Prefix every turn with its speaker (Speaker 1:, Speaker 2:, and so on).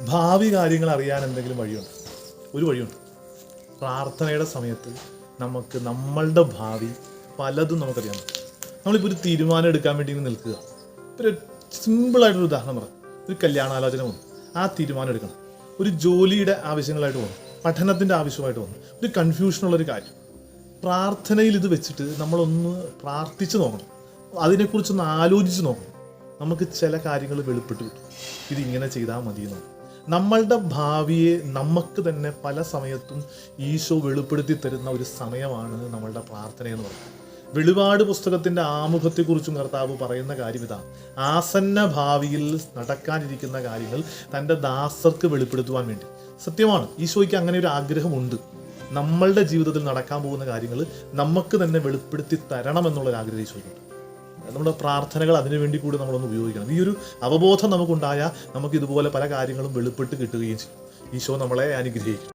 Speaker 1: ഭാവി കാര്യങ്ങൾ അറിയാൻ എന്തെങ്കിലും വഴിയുണ്ട്? ഒരു വഴിയുണ്ട്. പ്രാർത്ഥനയുടെ സമയത്ത് നമുക്ക് നമ്മളുടെ ഭാവി പലതും നമുക്കറിയാൻ പറ്റും. നമ്മളിപ്പോൾ ഒരു തീരുമാനം എടുക്കാൻ വേണ്ടി നിൽക്കുക. ഒരു സിമ്പിളായിട്ടൊരു ഉദാഹരണം പറയാം. ഒരു കല്യാണാലോചന വന്നു. ആ തീരുമാനം എടുക്കണം. ഒരു ജോലിയുടെ ആവശ്യങ്ങളായിട്ട് വന്നു. പഠനത്തിന്റെ ആവശ്യമായിട്ട് വന്നു. ഒരു കൺഫ്യൂഷനുള്ളൊരു കാര്യം. പ്രാർത്ഥനയിൽ ഇത് വെച്ചിട്ട് നമ്മളൊന്ന് പ്രാർത്ഥിച്ച് നോക്കണം. അതിനെക്കുറിച്ചൊന്ന് ആലോചിച്ച് നോക്കണം. നമുക്ക് ചില കാര്യങ്ങൾ വെളിപ്പെട്ട് കിട്ടും. ഇതിങ്ങനെ ചെയ്താൽ മതി നമ്മളുടെ ഭാവിയെ നമുക്ക് തന്നെ പല സമയത്തും ഈശോ വെളിപ്പെടുത്തി തരുന്ന ഒരു സമയമാണ് നമ്മളുടെ പ്രാർത്ഥന എന്ന് പറയുന്നത്. വെളിപാട് പുസ്തകത്തിന്റെ ആമുഖത്തെക്കുറിച്ചും കർത്താവ് പറയുന്ന കാര്യം ഇതാണ് ആസന്ന ഭാവിയിൽ നടക്കാനിരിക്കുന്ന കാര്യങ്ങൾ തന്റെ ദാസർക്ക് വെളിപ്പെടുത്തുവാൻ വേണ്ടി. സത്യമാണ് ഈശോയ്ക്ക് അങ്ങനെ ഒരു ആഗ്രഹമുണ്ട്. നമ്മളുടെ ജീവിതത്തിൽ നടക്കാൻ പോകുന്ന കാര്യങ്ങൾ നമുക്ക് തന്നെ വെളിപ്പെടുത്തി തരണം ആഗ്രഹം ഈശോയ്ക്കുണ്ട്. നമ്മുടെ പ്രാർത്ഥനകൾ അതിനുവേണ്ടി കൂടി നമ്മളൊന്ന് ഉപയോഗിക്കണം. ഈ ഒരു അവബോധം നമുക്കുണ്ടായാൽ നമുക്ക് ഇതുപോലെ പല കാര്യങ്ങളും വെളിപ്പെട്ട് കിട്ടുകയും ചെയ്യും. ഈശോ നമ്മളെ അനുഗ്രഹിക്കും.